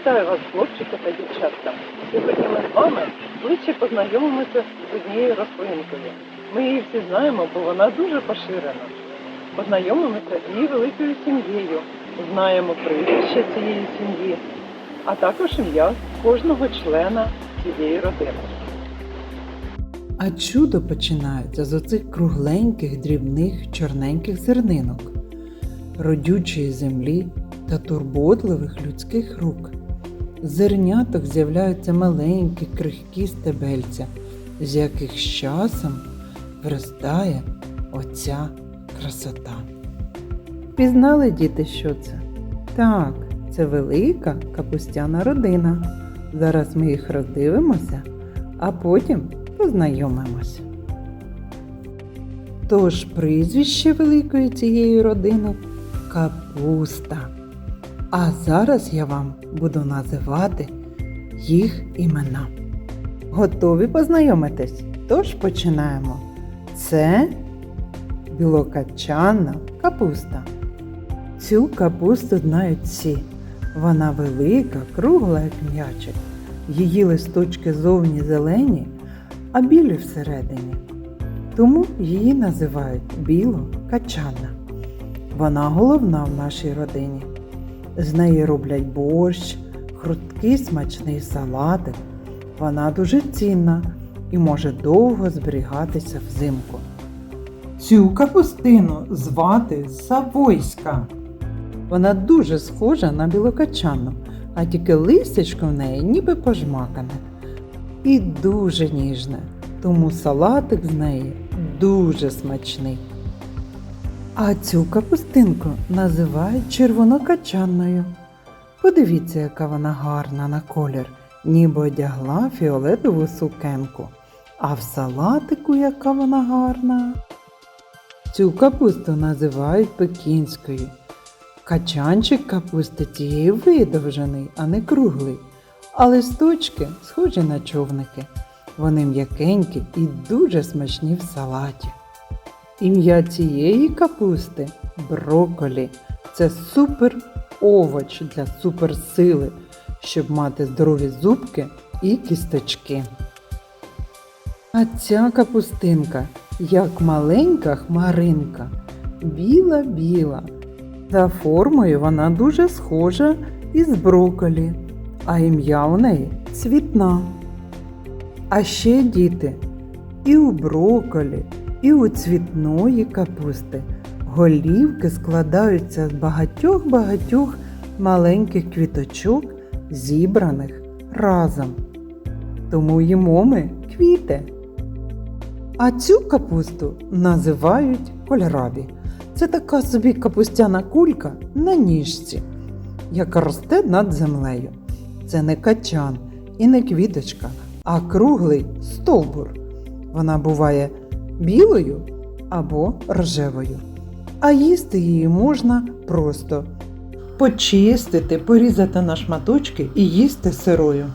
Вітаю вас, хлопчики та дівчатка. Сьогодні ми з вами ближче познайомимося з однією рослинкою. Ми її всі знаємо, бо вона дуже поширена. Познайомимося з її великою сім'єю, знаємо прізвище цієї сім'ї, а також ім'я кожного члена цієї родини. А чудо починається з оцих кругленьких, дрібних, чорненьких зернинок, родючої землі та турботливих людських рук. З зерняток з'являються маленькі, крихкі стебельця, з яких з часом виростає оця красота. Пізнали діти, що це? Так, це велика капустяна родина. Зараз ми їх роздивимося, а потім познайомимося. Тож прізвище великої цієї родини капуста. А зараз я вам буду називати їх імена. Готові познайомитись? Тож починаємо. Це білокачанна капуста. Цю капусту знають всі. Вона велика, кругла, як м'ячик. Її листочки зовні зелені, а білі всередині. Тому її називають білокачанна. Вона головна в нашій родині. З неї роблять борщ, хруткий смачний салатик. Вона дуже цінна і може довго зберігатися взимку. Цю капустину звати Савойська. Вона дуже схожа на білокачанну, а тільки листячко в неї ніби пожмакане. І дуже ніжне, тому салатик з неї дуже смачний. А цю капустинку називають червонокачанною. Подивіться, яка вона гарна на колір, ніби одягла фіолетову сукенку. А в салатику яка вона гарна. Цю капусту називають пекінською. Качанчик капусти цієї видовжений, а не круглий, а листочки схожі на човники. Вони м'якенькі і дуже смачні в салаті. Ім'я цієї капусти броколі. Це супер овоч для суперсили, щоб мати здорові зубки і кісточки. А ця капустинка, як маленька хмаринка, біла-біла. За формою вона дуже схожа із броколі, а ім'я у неї цвітна. А ще діти, і у броколі, і у цвітної капусти голівки складаються з багатьох-багатьох маленьких квіточок, зібраних разом. Тому їмо ми квіти. А цю капусту називають кольрабі. Це така собі капустяна кулька на ніжці, яка росте над землею. Це не качан і не квіточка, а круглий стовбур. Вона буває білою або рожевою. А їсти її можна просто почистити, порізати на шматочки і їсти сирою.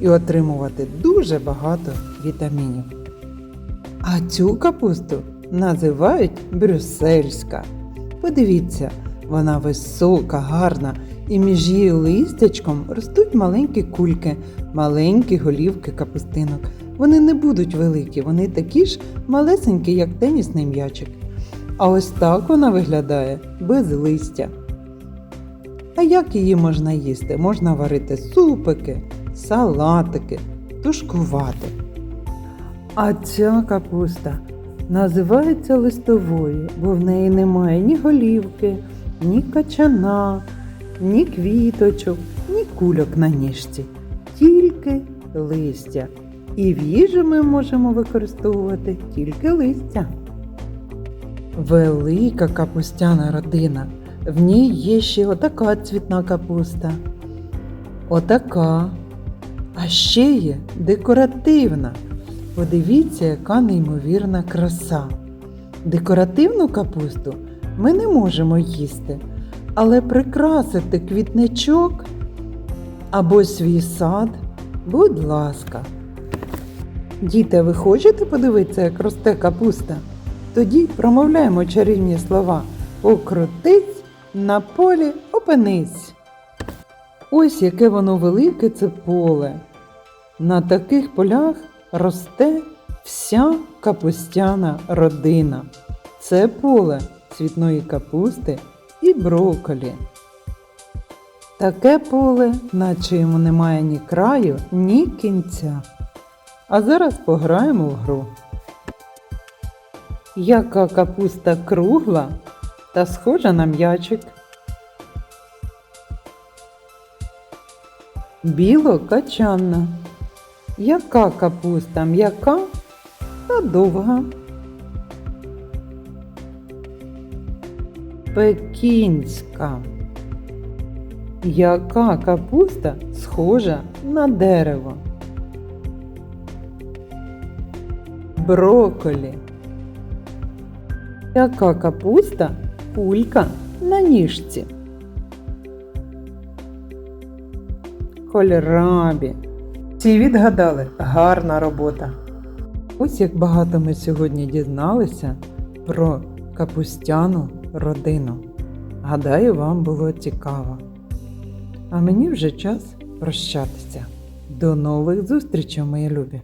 І отримувати дуже багато вітамінів. А цю капусту називають брюссельська. Подивіться, вона висока, гарна, і між її листячком ростуть маленькі кульки, маленькі голівки капустинок. Вони не будуть великі, вони такі ж малесенькі, як тенісний м'ячик. А ось так вона виглядає без листя. А як її можна їсти? Можна варити супики, салатики, тушкувати. А ця капуста називається листовою, бо в неї немає ні голівки, ні качана, ні квіточок, ні кульок на ніжці, тільки листя. І в їжу ми можемо використовувати тільки листя. Велика капустяна родина. В ній є ще отака цвітна капуста. Отака. А ще є декоративна. Подивіться, яка неймовірна краса. Декоративну капусту ми не можемо їсти, але прикрасити квітничок або свій сад, будь ласка. Діти, ви хочете подивитися, як росте капуста? Тоді промовляємо чарівні слова Покрутись, на полі опинись. Ось яке воно велике це поле. На таких полях росте вся капустяна родина. Це поле цвітної капусти і брокколі. Таке поле, наче йому немає ні краю, ні кінця. А зараз пограємо в гру. Яка капуста кругла та схожа на м'ячик. Біло-качанна. Яка капуста м'яка та довга? Пекінська. Яка капуста схожа на дерево? Броколі. Яка капуста кулька на ніжці? Кольрабі. Всі відгадали гарна робота. Ось як багато ми сьогодні дізналися про капустяну родину. Гадаю, вам було цікаво. А мені вже час прощатися. До нових зустрічей, мої любі!